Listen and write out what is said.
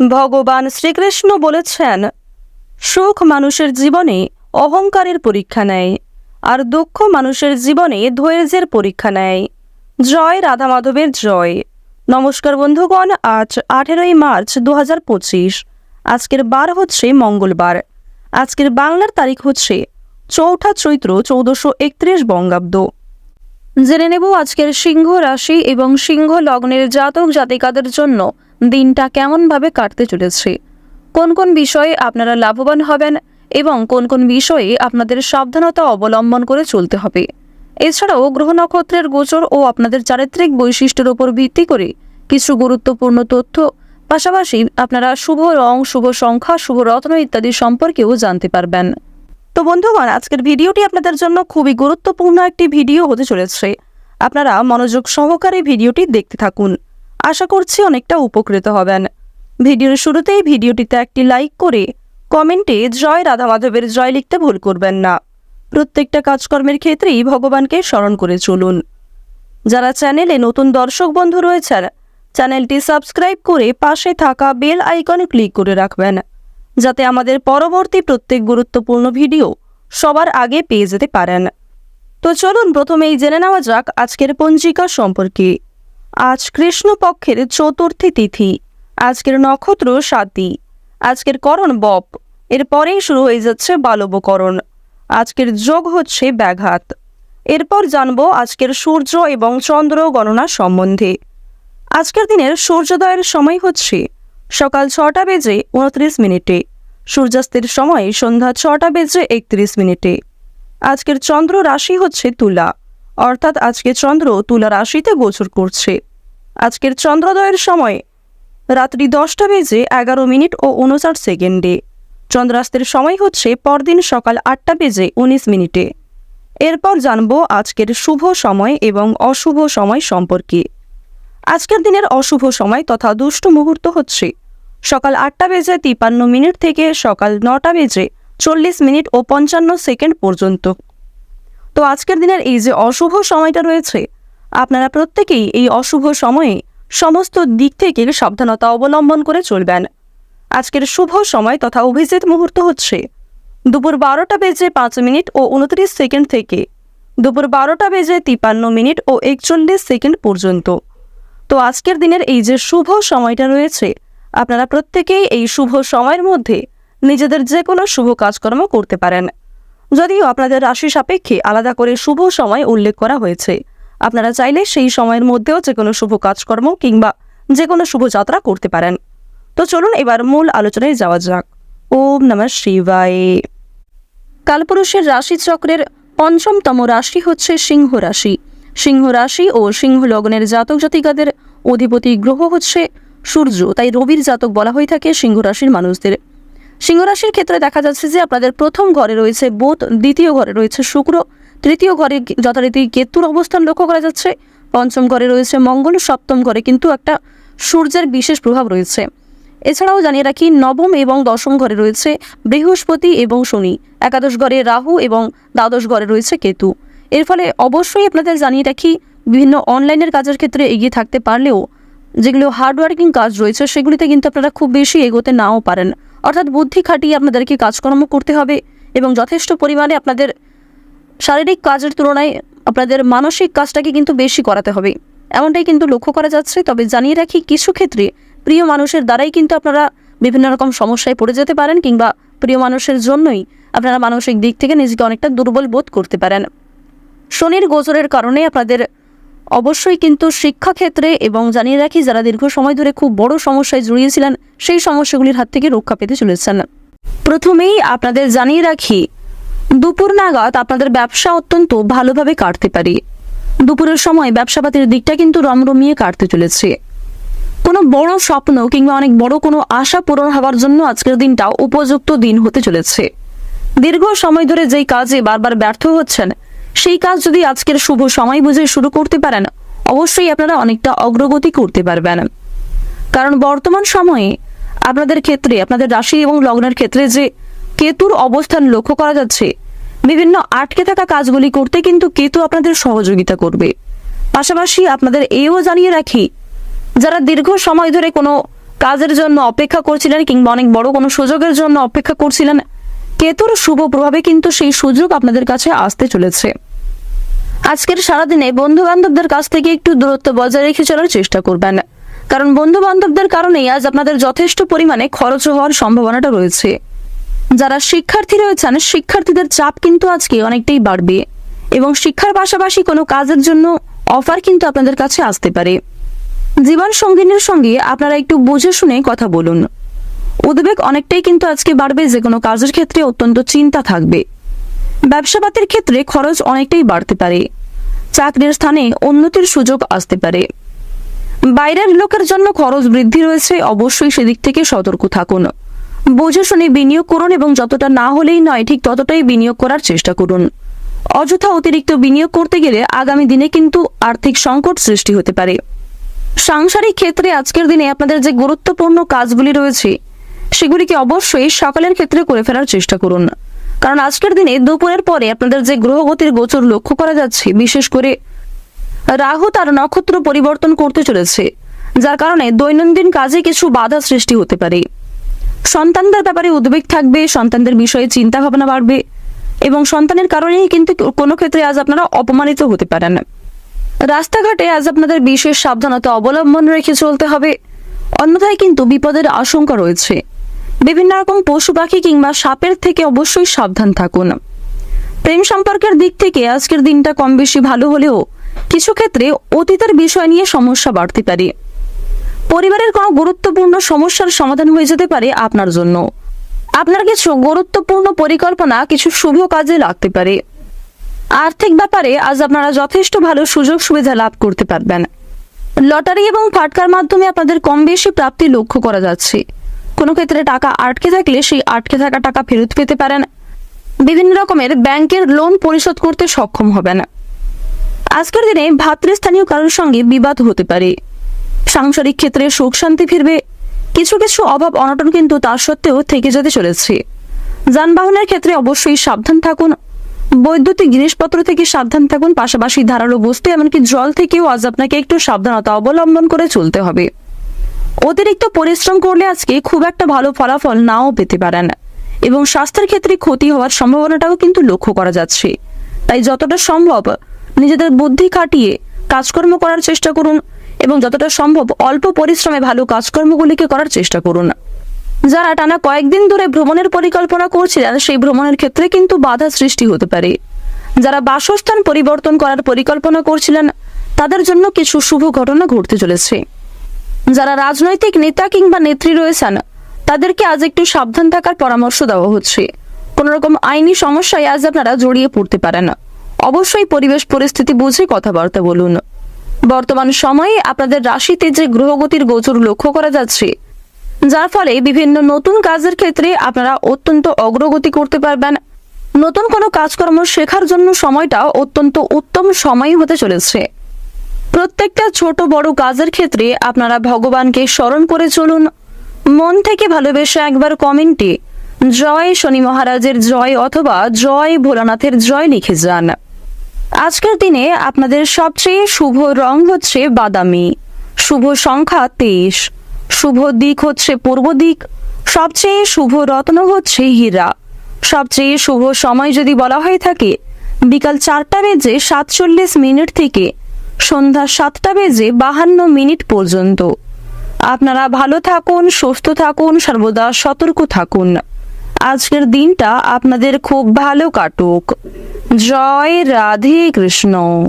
ভগবান শ্রীকৃষ্ণ বলেছেন, সুখ মানুষের জীবনে অহংকারের পরীক্ষা নেয়, আর দুঃখ মানুষের জীবনে ধৈর্যের পরীক্ষা নেয়। জয় রাধা মাধবের জয়। নমস্কার বন্ধুগণ, আজ আঠেরোই মার্চ দু হাজার পঁচিশ। আজকের বার হচ্ছে মঙ্গলবার। আজকের বাংলার তারিখ হচ্ছে চৌঠা চৈত্র চৌদ্দশো একত্রিশ বঙ্গাব্দ। জেনে নেব আজকের সিংহ রাশি এবং সিংহ লগ্নের জাতক জাতিকাদের জন্য দিনটা কেমনভাবে কাটতে চলেছে? কোন কোন বিষয়ে আপনারা লাভবান হবেন এবং কোন কোন বিষয়ে আপনাদের সাবধানতা অবলম্বন করে চলতে হবে? এছাড়াও গ্রহ নক্ষত্রের গোচর ও আপনাদের চারিত্রিক বৈশিষ্ট্যের উপর ভিত্তি করে কিছু গুরুত্বপূর্ণ তথ্য, পাশাপাশি আপনারা শুভ রং, শুভ সংখ্যা, শুভ রত্ন ইত্যাদি সম্পর্কেও জানতে পারবেন। তো বন্ধুগণ, আজকের ভিডিওটি আপনাদের জন্য খুবই গুরুত্বপূর্ণ একটি ভিডিও হতে চলেছে। আপনারা মনোযোগ সহকারে ভিডিওটি দেখতে থাকুন। আশা করছি অনেকটা উপকৃত হবেন। ভিডিওর শুরুতেই ভিডিওটিতে একটি লাইক করে কমেন্টে জয় রাধা মাধবের জয় লিখতে ভুল করবেন না। প্রত্যেকটা কাজকর্মের ক্ষেত্রেই ভগবানকে স্মরণ করে চলুন। যারা চ্যানেলে নতুন দর্শক বন্ধু রয়েছেন, চ্যানেলটি সাবস্ক্রাইব করে পাশে থাকা বেল আইকনে ক্লিক করে রাখবেন, যাতে আমাদের পরবর্তী প্রত্যেক গুরুত্বপূর্ণ ভিডিও সবার আগে পেয়ে যেতে পারেন। তো চলুন প্রথমেই জেনে নেওয়া যাক আজকের পঞ্জিকা সম্পর্কে। আজ কৃষ্ণপক্ষের চতুর্থী তিথি। আজকের নক্ষত্র সাতী আজকের করণ বপ। এরপরেই শুরু হয়ে যাচ্ছে বালবকরণ। আজকের যোগ হচ্ছে ব্যাঘাত। এরপর জানব আজকের সূর্য এবং চন্দ্র গণনা সম্বন্ধে। আজকের দিনের সূর্যোদয়ের সময় হচ্ছে সকাল ছটা বেজে উনত্রিশ মিনিটে। সূর্যাস্তের সময় সন্ধ্যা ছটা বেজে একত্রিশ মিনিটে। আজকের চন্দ্র রাশি হচ্ছে তুলা। অর্থাৎ আজকে চন্দ্র তুলা রাশিতে গোচর করছে। আজকের চন্দ্রোদয়ের সময় রাত্রি দশটা বেজে এগারো মিনিট ও উনষাট সেকেন্ডে। চন্দ্রাস্তের সময় হচ্ছে পরদিন সকাল আটটা বেজে উনিশ মিনিটে। এরপর জানব আজকের শুভ সময় এবং অশুভ সময় সম্পর্কে। আজকের দিনের অশুভ সময় তথা দুষ্ট মুহূর্ত হচ্ছে সকাল আটটা বেজে তিপান্ন মিনিট থেকে সকাল নটা বেজে চল্লিশ মিনিট ও পঞ্চান্ন সেকেন্ড পর্যন্ত। তো আজকের দিনের এই যে অশুভ সময়টা রয়েছে, আপনারা প্রত্যেকেই এই অশুভ সময়ে সমস্ত দিক থেকে সাবধানতা অবলম্বন করে চলবেন। আজকের শুভ সময় তথা অভিজিৎ মুহূর্ত হচ্ছে। দুপুর বারোটা বেজে পাঁচ মিনিট ও উনত্রিশ সেকেন্ড থেকে দুপুর বারোটা বেজে তিপান্ন মিনিট ও একচল্লিশ সেকেন্ড পর্যন্ত। তো আজকের দিনের এই যে শুভ সময়টা রয়েছে, আপনারা প্রত্যেকেই এই শুভ সময়ের মধ্যে নিজেদের যে কোনো শুভ কাজকর্ম করতে পারেন। যদিও আপনাদের রাশি সাপেক্ষে আলাদা করে শুভ সময় উল্লেখ করা হয়েছে। আপনারা চাইলে সেই সময়ের মধ্যেও যে কোনো শুভ কাজকর্ম কিংবা যে কোনো শুভ যাত্রা করতে পারেন। তো চলুন এবার মূল আলোচনায় যাওয়া যাক। ওম নমঃ শিবায়। কালপুরুষের রাশিচক্রের পঞ্চমতম রাশি হচ্ছে সিংহ রাশি। সিংহ রাশি ও সিংহ লগ্নের জাতক জাতিকাদের অধিপতি গ্রহ হচ্ছে সূর্য, তাই রবির জাতক বলা হয়ে থাকে সিংহ রাশির মানুষদের। সিংহ রাশির ক্ষেত্রে দেখা যাচ্ছে যে আপনাদের প্রথম ঘরে রয়েছে বোধ, দ্বিতীয় ঘরে রয়েছে শুক্র, তৃতীয় ঘরে যথারীতি কেতুর অবস্থান লক্ষ্য করা যাচ্ছে। পঞ্চম ঘরে রয়েছে মঙ্গল, সপ্তম ঘরে কিন্তু একটা সূর্যের বিশেষ প্রভাব রয়েছে। এছাড়াও জানিয়ে রাখি, নবম এবং দশম ঘরে রয়েছে বৃহস্পতি এবং শনি। একাদশ ঘরে রাহু এবং দ্বাদশ ঘরে রয়েছে কেতু। এর ফলে অবশ্যই আপনাদের জানিয়ে রাখি, বিভিন্ন অনলাইনের কাজের ক্ষেত্রে এগিয়ে থাকতে পারলেও যেগুলো হার্ডওয়ার্কিং কাজ রয়েছে, সেগুলিতে কিন্তু আপনারা খুব বেশি এগোতে নাও পারেন। অর্থাৎ বুদ্ধি খাটিয়ে আপনাদেরকে কাজকর্ম করতে হবে এবং যথেষ্ট পরিমাণে আপনাদের শারীরিক কাজের তুলনায় আপনাদের মানসিক কাজটাকে কিন্তু বেশি করাতে হবে। এমনটাই কিন্তু লক্ষ্য করা যাচ্ছে, তবে জানিয়ে রাখি কিছু ক্ষেত্রে প্রিয় মানুষের দ্বারাই কিন্তু আপনারা বিভিন্ন রকম সমস্যায় পড়ে যেতে পারেন কিংবা প্রিয় মানুষের জন্যই আপনারা মানসিক দিক থেকে নিজেকে অনেকটা দুর্বল বোধ করতে পারেন। শনির গোচরের কারণে আপনাদের অবশ্যই কিন্তু শিক্ষাক্ষেত্রে এবং জানিয়ে রাখি, যারা দীর্ঘ সময় ধরে খুব বড় সমস্যায় জড়িয়েছিলেন, সেই সমস্যাগুলির হাত থেকে রক্ষা পেতে চলেছেন। প্রথমেই আপনাদের জানিয়ে রাখি, দুপুর নাগাদ আপনাদের ব্যবসা অত্যন্ত ভালোভাবে কাটতে পারি। দুপুরের সময় ব্যবসাপাতির দিকটা কিন্তু রমরমিয়ে কাটতে চলেছে। কোনো বড় স্বপ্ন কিংবা অনেক বড় কোনো আশা পূরণ হওয়ার জন্য আজকের দিনটা উপযুক্ত দিন হতে চলেছে। দীর্ঘ সময় ধরে যেই কাজে বারবার ব্যর্থ হচ্ছেন সেই কাজ যদি আজকের শুভ সময় বুঝে শুরু করতে পারেন, অবশ্যই আপনারা অনেকটা অগ্রগতি করতে পারবেন। কারণ বর্তমান সময়ে আপনাদের ক্ষেত্রে, আপনাদের রাশি এবং লগ্নের ক্ষেত্রে যে কেতুর অবস্থান লক্ষ্য করা যাচ্ছে, বিভিন্ন আটকে থাকা কাজগুলি করতে কিন্তু কেতু আপনাদের সহযোগিতা করবে। পাশাপাশি আপনাদের এও জানিয়ে রাখি, যারা দীর্ঘ সময় ধরে কোনো কাজের জন্য অপেক্ষা করছিলেন কিংবা অনেক বড় কোনো সুযোগের জন্য অপেক্ষা করছিলেন, কেতুর শুভ প্রভাবে কিন্তু সেই সুযোগ আপনাদের কাছে আসতে চলেছে। আজকের সারাদিনে বন্ধু বান্ধবদের কাছ থেকে একটু দূরত্ব বজায় রেখে চলার চেষ্টা করবেন। কারণ বন্ধু বান্ধবদের কারণেই আজ আপনাদের যথেষ্ট পরিমাণে খরচ হওয়ার সম্ভাবনাটা রয়েছে। যারা শিক্ষার্থী রয়েছেন, শিক্ষার্থীদের চাপ কিন্তু আজকে অনেকটাই বাড়বে এবং শিক্ষার পাশাপাশি কোনো কাজের জন্য অফার কিন্তু আপনাদের কাছে আসতে পারে। জীবন সঙ্গিনীর সঙ্গে আপনারা একটু বুঝে শুনে কথা বলুন। উদ্বেগ অনেকটাই কিন্তু আজকে বাড়বে যে কোনো কাজের ক্ষেত্রে অত্যন্ত চিন্তা থাকবে। ব্যবসাপাতির ক্ষেত্রে খরচ অনেকটাই বাড়তে পারে। চাকরির স্থানে উন্নতির সুযোগ আসতে পারে। বাইরের লোকের জন্য খরচ বৃদ্ধি রয়েছে, অবশ্যই সেদিক থেকে সতর্ক থাকুন। বুঝে শুনে বিনিয়োগ করুন এবং যতটা না হলেই নয়, ঠিক ততটাই বিনিয়োগ করার চেষ্টা করুন। অযথা অতিরিক্ত বিনিয়োগ করতে গেলে আগামী দিনে কিন্তু আর্থিক সংকট সৃষ্টি হতে পারে। সাংসারিক ক্ষেত্রে আজকের দিনে আপনাদের যে গুরুত্বপূর্ণ কাজগুলি রয়েছে, সেগুলিকে অবশ্যই সকালের ক্ষেত্রে করে ফেলার চেষ্টা করুন। কারণ আজকের দিনে দুপুরের পরে আপনাদের যে গ্রহগতির গোচর লক্ষ্য করা যাচ্ছে, বিশেষ করে রাহু তার নক্ষত্র পরিবর্তন করতে চলেছে, যার কারণে দৈনন্দিন কাজে কিছু বাধা সৃষ্টি হতে পারে। সন্তানদের ব্যাপারে উদ্বেগ থাকবে, সন্তানদের বিষয়ে চিন্তা ভাবনা বাড়বে এবং সন্তানের কারণেই কিন্তু কোনো ক্ষেত্রে আজ আপনারা অপমানিত হতে পারেন। রাস্তাঘাটে আজ আপনাদের বিশেষ সাবধানতা অবলম্বন রেখে চলতে হবে, অন্যথায় কিন্তু বিপদের আশঙ্কা রয়েছে। বিভিন্ন রকম পশু পাখি কিংবা সাপের থেকে অবশ্যই সাবধান থাকুন। প্রেম সম্পর্কের দিক থেকে আজকের দিনটা কম বেশি ভালো হলেও কিছু ক্ষেত্রে অতীতের বিষয় নিয়ে সমস্যা বাড়তে পারে। পরিবারের কোনো গুরুত্বপূর্ণ সমস্যার সমাধান হয়ে যেতে পারে আপনার জন্য। আপনার কিছু গুরুত্বপূর্ণ পরিকল্পনা কিছু শুভ কাজে লাগতে পারে। আর্থিক ব্যাপারে আজ আপনারা যথেষ্ট ভালো সুযোগ সুবিধা লাভ করতে পারবেন। লটারি এবং ফাটকার মাধ্যমে আপনাদের কম বেশি প্রাপ্তি লক্ষ্য করা যাচ্ছে। কোনো ক্ষেত্রে টাকা আটকে থাকলে সেই আটকে থাকা টাকা ফেরত পেতে পারেন। বিভিন্ন রকমের ব্যাংকের লোন পরিশোধ করতে সক্ষম হবেন। আজকের দিনে ভাতৃস্থানীয় কারোর সঙ্গে বিবাদ হতে পারে। সাংসারিক ক্ষেত্রে সুখ শান্তি ফিরবে। কিছু কিছু অভাব অনটন কিন্তু তার সত্ত্বেও থেকে যেতে চলেছে। যানবাহনের ক্ষেত্রে অবশ্যই সাবধান থাকুন। বৈদ্যুতিক জিনিসপত্র থেকে সাবধান থাকুন। পাশাপাশি ধারালো বস্তু, এমনকি জল থেকেও আজ আপনাকে একটু সাবধানতা অবলম্বন করে চলতে হবে। অতিরিক্ত পরিশ্রম করলে আজকে খুব একটা ভালো ফলাফল নাও পেতে পারেন। এবং স্বাস্থ্যের ক্ষেত্রে ক্ষতি হওয়ার সম্ভাবনাটাও কিন্তু লক্ষ্য করা যাচ্ছে। তাই যতটা সম্ভব নিজেদের বুদ্ধি কাটিয়ে কাজকর্ম করার চেষ্টা করুন এবং যতটা সম্ভব অল্প পরিশ্রমে ভালো কাজকর্মগুলিকে করার চেষ্টা করুন। যারা টানা কয়েকদিন ধরে ভ্রমণের পরিকল্পনা করছিলেন, সেই ভ্রমণের ক্ষেত্রে কিন্তু বাধা সৃষ্টি হতে পারে। যারা বাসস্থান পরিবর্তন করার পরিকল্পনা করছিলেন, তাদের জন্য কিছু শুভ ঘটনা ঘটতে চলেছে। যারা রাজনৈতিক নেতা কিংবা নেত্রী রয়েছেন, তাদেরকে আজ একটু সাবধান থাকার পরামর্শ দেওয়া হচ্ছে। কোন রকম আইনি সমস্যায় আজ আপনারা জড়িয়ে পড়তে পারেন। অবশ্যই পরিবেশ পরিস্থিতি বুঝে কথাবার্তা বলুন। বর্তমান সময়ে আপনাদের রাশিতে যে গ্রহগতির গোচর লক্ষ্য করা যাচ্ছে, যার ফলে বিভিন্ন নতুন কাজের ক্ষেত্রে আপনারা অত্যন্ত অগ্রগতি করতে পারবেন। নতুন কোনো কাজকর্ম শেখার জন্য সময়টা অত্যন্ত উত্তম সময় হতে চলেছে। প্রত্যেকটা ছোট বড় কাজের ক্ষেত্রে আপনারা ভগবানকে স্মরণ করে চলুন। মন থেকে ভালোবেসে একবার কমেন্টে, জয় শনি মহারাজের জয় অথবা, জয় ভোলানাথের জয় লিখে যান। আজকের দিনে আপনাদের সবচেয়ে শুভ রং হচ্ছে বাদামি। শুভ সংখ্যা তেইশ। শুভ দিক হচ্ছে পূর্ব দিক। সবচেয়ে শুভ রত্ন হচ্ছে হীরা। সবচেয়ে শুভ সময় যদি বলা হয়ে থাকে, বিকাল চারটা বেজে সাতচল্লিশ মিনিট থেকে সন্ধ্যা সাতটা বেজে বাহান্ন মিনিট পর্যন্ত। আপনারা ভালো থাকুন, সুস্থ থাকুন, সর্বদা সতর্ক থাকুন। আজকের দিনটা আপনাদের খুব ভালো কাটুক। জয় রাধে কৃষ্ণ।